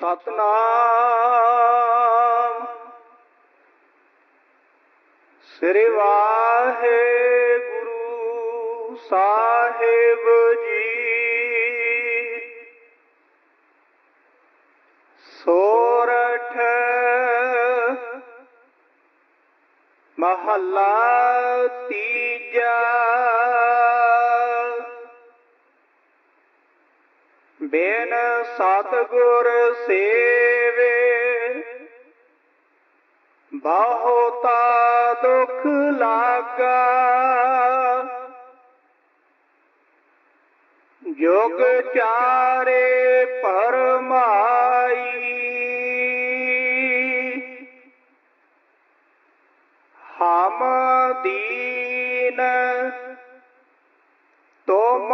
ਸਤਨਾਮ ਸ੍ਰੀ ਵਾਹਿਗੁਰੂ ਸਾਹਿਬ ਜੀ ਸੋਰਠ ਮਹੱਲਾ ਬੇਨ ਸਤਗੁਰ ਸੇਵੇ ਬਹੁਤਾ ਦੁਖ ਲਾਗਾ। ਜੋਗ ਚਾਰੇ ਪਰਮਾਈ ਹਮ ਦੀਨ ਤੁਮ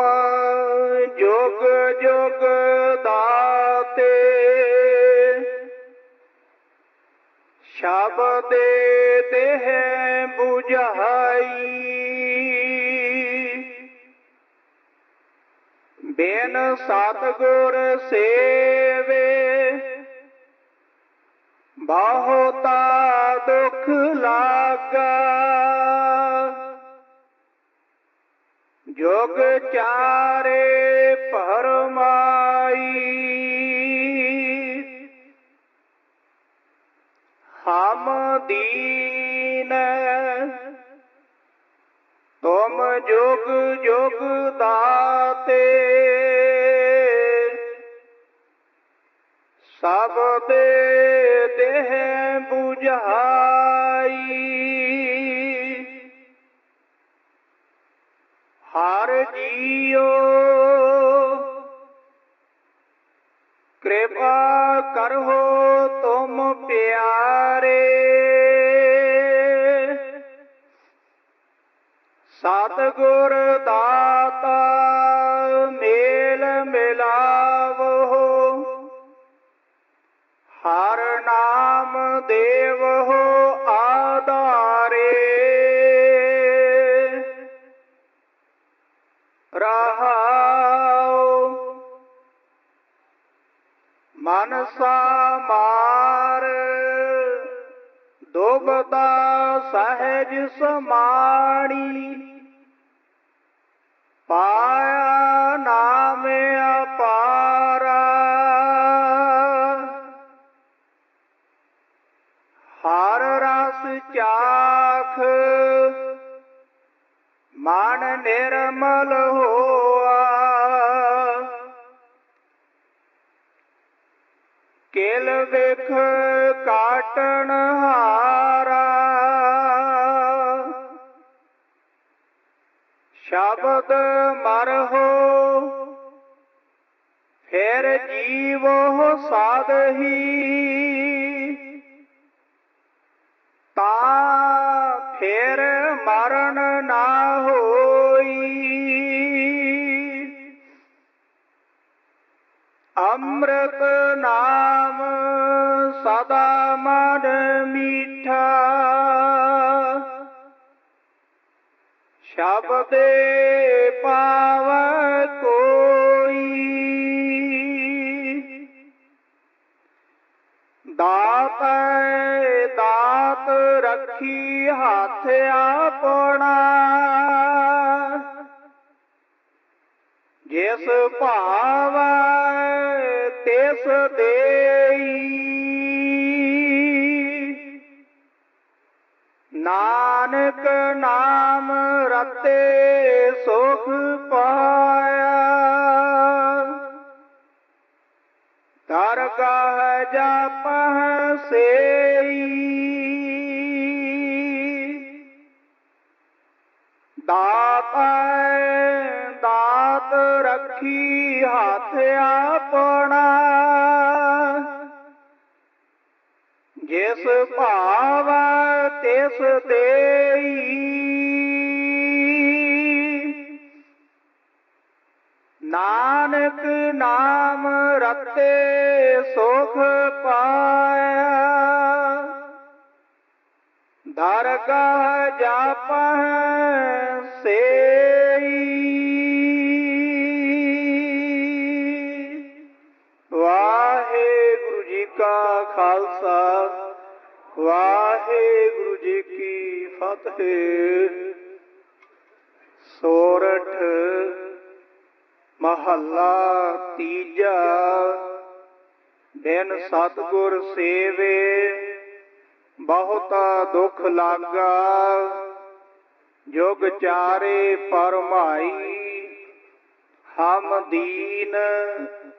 जोग जोग दाते। शब्द देते हैं बुझाई। बेन सतगुर सेवे। बहुता दुख लागा। ਜੋਗ ਚਾਰੇ ਪਰਮਾਈ ਹਮ ਦੀਨ ਤੁਮ ਜੁਗ ਜੁਗ ਦਾਤੇ ਜੀਓ। ਕਿਰਪਾ ਕਰੋ ਤੁਮ ਪਿਆਰੇ। ਸਤਗੁਰ रहाओ। मनसा मार दुबता सहज समाणी। पाया नाम अपारा। हर रस चाख निर्मल होआ। केल देख काटन हारा। शब्द मर मरहो फिर जीव साधही। ता फिर मरण ना हो। ਅੰਮ੍ਰਿਤ ਨਾਮ ਸਦਾ ਮਨ ਮੀਠਾ। ਸ਼ਬਦੇ ਪਾਵ ਕੋਈ ਦਾਤ ਦਾਤ ਰੱਖੀ ਹੱਥ ਆਪਣਾ। ਜਿਸ ਭਾਵ देश दे नानक नाम रते सुख पाया। दरगाह जप से दात दात रखी हाथ अपना जिस भाव तिस देई नानक नाम रते सुख पाया। दरगाह जाप से वाहे गुरु जी का खालसा। ਵਾਹਿਗੁਰੂ ਜੀ ਕੀ ਫਤਿਹ। ਸੋਰਠ ਮਹੱਲਾ ਤੀਜਾ। ਬਿਨ ਸਤਗੁਰ ਸੇਵੇ ਬਹੁਤਾ ਦੁੱਖ ਲਾਗਾ। ਜੁਗ ਚਾਰੇ ਪਰਮਾਈ, ਹਮ ਦੀਨ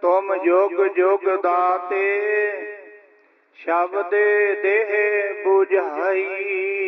ਤੁਮ ਜੁਗ ਜੁਗ ਦਾਤੇ। ਸ਼ਬਦ ਦੇਹ 부ਝਾਈ